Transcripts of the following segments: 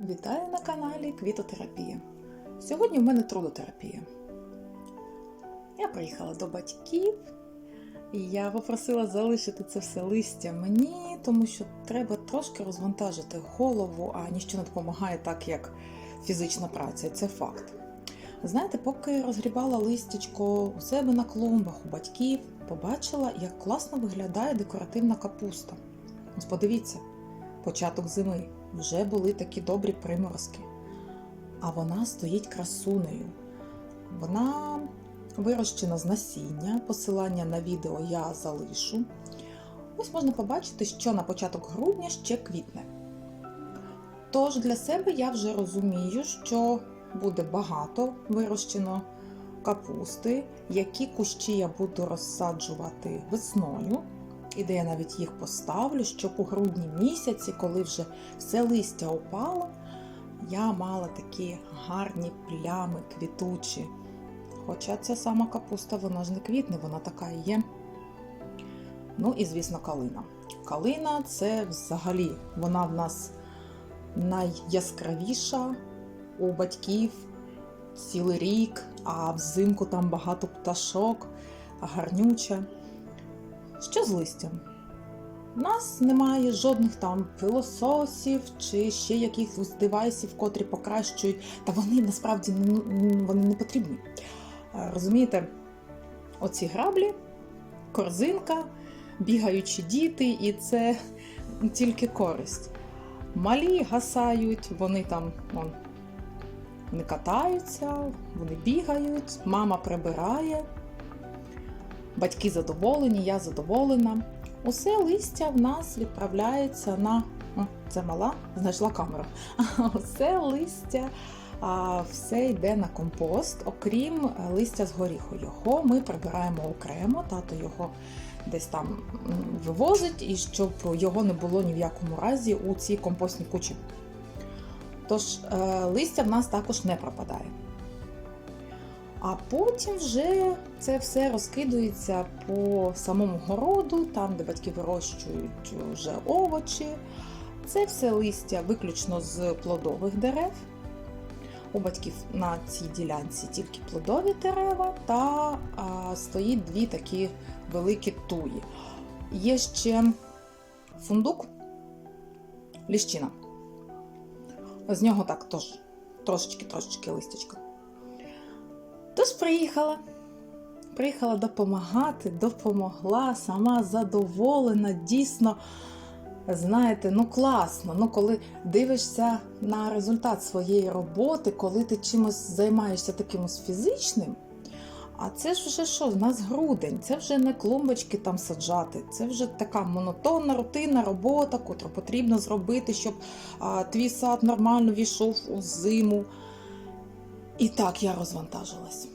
Вітаю на каналі Квітотерапія. Сьогодні в мене трудотерапія. Я приїхала до батьків і я попросила залишити це все листя мені, тому що треба трошки розвантажити голову, а ніщо не допомагає так, як фізична праця. Це факт. Знаєте, поки розгрібала листячко у себе на клумбах, у батьків, побачила, як класно виглядає декоративна капуста. Ось подивіться, початок зими вже були такі добрі приморозки. А вона стоїть красунею. Вона вирощена з насіння, посилання на відео я залишу. Ось можна побачити, що на початок грудня ще квітне. Тож для себе я вже розумію, що буде багато вирощено капусти, які кущі я буду розсаджувати весною. І де я навіть їх поставлю, щоб у грудні місяці, коли вже все листя опало, я мала такі гарні плями квітучі. Хоча ця сама капуста, вона ж не квітне, вона така і є. Ну і, звісно, калина. Калина це взагалі вона в нас найяскравіша у батьків цілий рік, а взимку там багато пташок, гарнюча. Що з листям? У нас немає жодних там пилососів чи ще якихось девайсів, котрі покращують, та вони насправді вони не потрібні. Е, Розумієте, оці граблі, корзинка, бігаючі діти, і це тільки користь. Малі гасають, вони там вон, вони катаються, вони бігають, мама прибирає. Батьки задоволені, я задоволена. Усе листя в нас відправляється на. Це мала, знайшла камеру. Усе листя, все йде на компост, окрім листя з горіху. Його ми прибираємо окремо, тато його десь там вивозить, і щоб його не було ні в якому разі у цій компостній кучі. Тож е, листя в нас також не пропадає. А потім вже це все розкидується по самому городу, там, де батьки вирощують вже овочі. Це все листя виключно з плодових дерев. У батьків на цій ділянці тільки плодові дерева, та а, стоїть дві такі великі туї. Є ще фундук, ліщина. З нього так тож, трошечки-трошечки листячка. Тож приїхала. Приїхала допомагати, допомогла, сама задоволена, дійсно, знаєте, ну класно. Ну, коли дивишся на результат своєї роботи, коли ти чимось займаєшся таким фізичним. А це ж вже що? В нас грудень, це вже не клумбочки там саджати, це вже така монотонна, рутинна робота, котру потрібно зробити, щоб а, твій сад нормально війшов у зиму. І так я розвантажилась.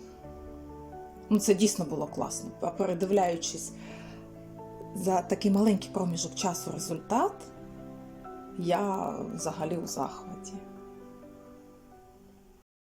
Ну, це дійсно було класно. А передивляючись за такий маленький проміжок часу результат, я взагалі у захваті.